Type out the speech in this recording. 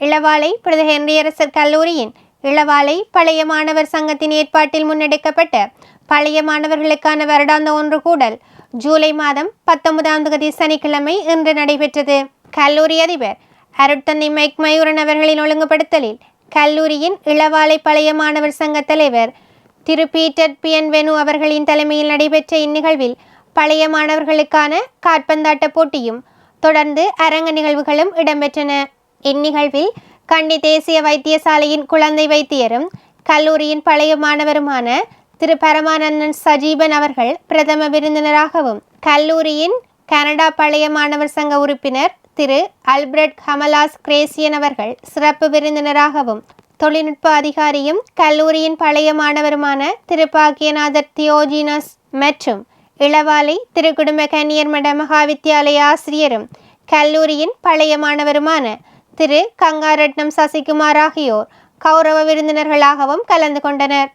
இளவாலை பிரத ஹென்ரியரசர் கல்லூரியின் இளவாலை பழைய மாணவர் சங்கத்தின் ஏற்பாட்டில் முன்னெடுக்கப்பட்ட பழைய மாணவர்களுக்கான வருடாந்த ஒன்று கூடல் ஜூலை மாதம் பத்தொன்பதாம் தேதி சனிக்கிழமை இன்று நடைபெற்றது. கல்லூரி அதிபர் அருட்தந்தை மைக் மயூரன் அவர்களின் ஒழுங்குபடுத்தலில் கல்லூரியின் இளவாலை பழைய மாணவர் சங்க தலைவர் Thiru Peter P N Venu அவர்களின் தலைமையில் நடைபெற்ற இந்நிகழ்வில் பழைய மாணவர்களுக்கான காற்பந்தாட்ட போட்டியும் தொடர்ந்து அரங்க நிகழ்வுகளும் இடம்பெற்றன. இந்நிகழ்வில் கண்டி தேசிய வைத்தியசாலையின் குழந்தை வைத்தியரும் கல்லூரியின் பழைய மாணவருமான திரு. பரமானந்தன் சஜீபன் அவர்கள் பிரதம விருந்தினராகவும் கல்லூரியின் கனடா பழைய மாணவர் சங்க உறுப்பினர் திரு. அல்பிரட் ஹமலாஸ் கிரேசியன் அவர்கள் சிறப்பு விருந்தினராகவும் தொழில்நுட்ப அதிகாரியும் கல்லூரியின் பழைய மாணவருமான திரு. பாக்கியநாதர் தியோஜினஸ் மற்றும் இளவாலை திருக்குடும்ப கன்னியர் மட மகாவித்தியாலய ஆசிரியரும் கல்லூரியின் பழைய மாணவருமான திரு கங்காரட்னம் சசிகுமார் ஆகியோர் கௌரவ விருந்தினர்களாகவும் கலந்து கொண்டனர்.